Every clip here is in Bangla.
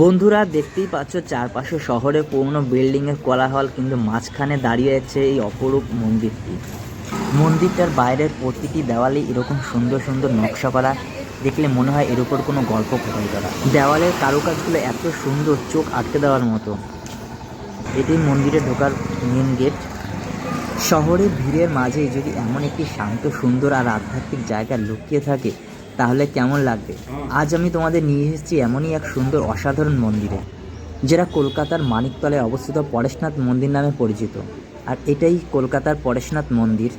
বন্ধুরা, দেখতেই পাচ্ছ, চারপাশে শহরে পুরনো বিল্ডিংয়ের কোলাহল কিন্তু মাঝখানে দাঁড়িয়ে আছে এই অপরূপ মন্দিরটি। মন্দিরটার বাইরের প্রতিটি দেওয়ালে এরকম সুন্দর সুন্দর নকশা করা। দেখলে মনে হয় এর উপর কোনো গল্প খোদাই করা। দেওয়ালের কারুকাজগুলো এত সুন্দর চোখ আটকে দেওয়ার মতো। এটি মন্দিরে ঢোকার মেন গেট শহরের ভিড়ের মাঝে যদি এমন একটি শান্ত, সুন্দর আর আধ্যাত্মিক জায়গা লুকিয়ে থাকে তাহলে কেমন লাগবে? আজ আমি তোমাদের নিয়ে এসেছি এমনই এক সুন্দর অসাধারণ মন্দিরে, যেটা কলকাতার মানিকতলায় অবস্থিত পরেশনাথ মন্দির নামে পরিচিত। আর এটাই কলকাতার পরেশনাথ মন্দির।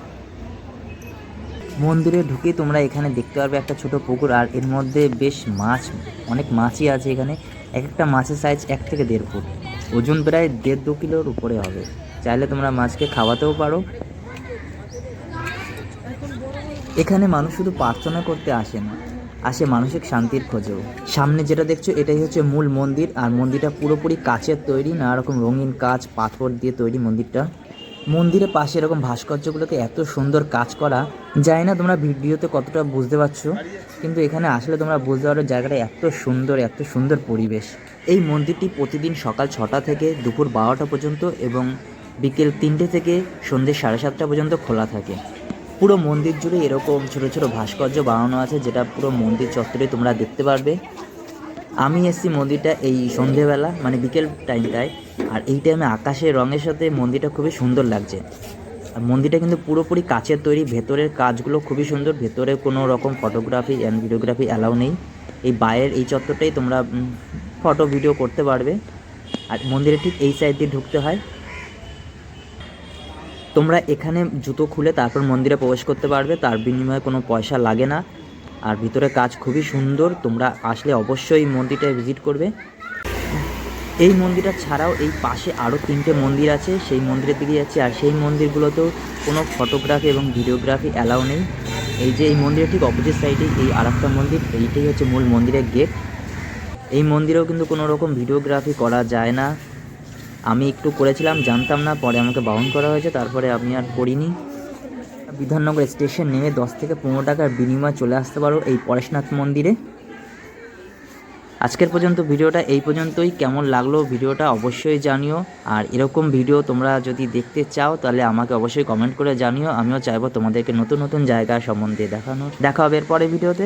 মন্দিরে ঢুকে তোমরা এখানে দেখতে পারবে একটা ছোট পুকুর, আর এর মধ্যে বেশ মাছ, অনেক মাছই আছে এখানে। এক একটা মাছের সাইজ এক থেকে দেড় ফুট। ওজন প্রায় দেড় দু কিলোর উপরে হবে। চাইলে তোমরা মাছকে খাওয়াতেও পারো। এখানে মানুষ শুধু প্রার্থনা করতে আসে না, আসে মানসিক শান্তির খোঁজেও। সামনে যেটা দেখছ, এটাই হচ্ছে মূল মন্দির, আর মন্দিরটা পুরোপুরি কাচের তৈরি নানা রকম রঙিন কাজ পাথর দিয়ে তৈরি মন্দিরটা। মন্দিরের পাশে এরকম ভাস্কর্যগুলোকে এত সুন্দর কাজ করা যায় না তোমরা ভিডিওতে কতটা বুঝতে পারছ, কিন্তু এখানে আসলে তোমরা বুঝতে পারো জায়গাটা এত সুন্দর এত সুন্দর পরিবেশ। এই মন্দিরটি প্রতিদিন সকাল ছটা থেকে দুপুর বারোটা পর্যন্ত এবং বিকেল তিনটে থেকে সন্ধ্যে সাড়ে সাতটা পর্যন্ত খোলা থাকে। পুরো মন্দির জুড়ে এরকম ছোট ছোট ভাস্কর্য বানানো আছে, যেটা পুরো মন্দির চত্বরে তোমরা দেখতে পারবে। আমি এসেছি মন্দিরটা এই সন্ধেবেলা মানে বিকেল টাইমটায়, আর এই টাইমে আকাশের রঙের সাথে মন্দিরটা খুবই সুন্দর লাগছে। আর মন্দিরটা কিন্তু পুরোপুরি কাচের তৈরি, ভেতরের কাজগুলো খুবই সুন্দর, ভেতরে কোনো রকম ফটোগ্রাফি অ্যান্ড ভিডিওগ্রাফি অ্যালাউ নেই। এই বাইরের এই চত্বরটাই তোমরা ফটো ভিডিও করতে পারবে। আর মন্দিরে ঠিক এই সাইড দিয়ে ঢুকতে হয়। তোমরা এখানে জুতো খুলে তারপর মন্দিরে প্রবেশ করতে পারবে, তার বিনিময়ে কোনো পয়সা লাগে না। আর ভিতরে কাজ খুবই সুন্দর, তোমরা আসলে অবশ্যই মন্দিরটায় ভিজিট করবে। এই মন্দিরটা ছাড়াও এই পাশে আরও তিনটে মন্দির আছে, সেই মন্দিরের দিকে যাচ্ছে। আর সেই মন্দিরগুলোতেও কোনো ফটোগ্রাফি এবং ভিডিওগ্রাফি অ্যালাউ নেই। এই যে এই মন্দিরের ঠিক অপোজিট সাইডে এই আর মন্দির, এইটাই হচ্ছে মূল মন্দিরের গেট এই মন্দিরেও কিন্তু কোনো রকম ভিডিওগ্রাফি করা যায় না। আমি একটু করেছিলাম, জানতাম না, পরে আমাকে বারণ করা হয়েছে, তারপরে আমি আর করিনি। বিধাননগর স্টেশন নেমে দশ থেকে পনেরো টাকার বিনিময়ে চলে আসতে পারো এই পরেশনাথ মন্দিরে। আজকের পর্যন্ত ভিডিওটা এই পর্যন্তই। কেমন লাগল ভিডিওটা অবশ্যই জানিও। আর এরকম ভিডিও তোমরা যদি দেখতে চাও, তাহলে আমাকে অবশ্যই কমেন্ট করে জানিও। আমিও চাইব তোমাদেরকে নতুন নতুন জায়গা সম্বন্ধে দেখানো দেখা হবে এরপরে ভিডিওতে।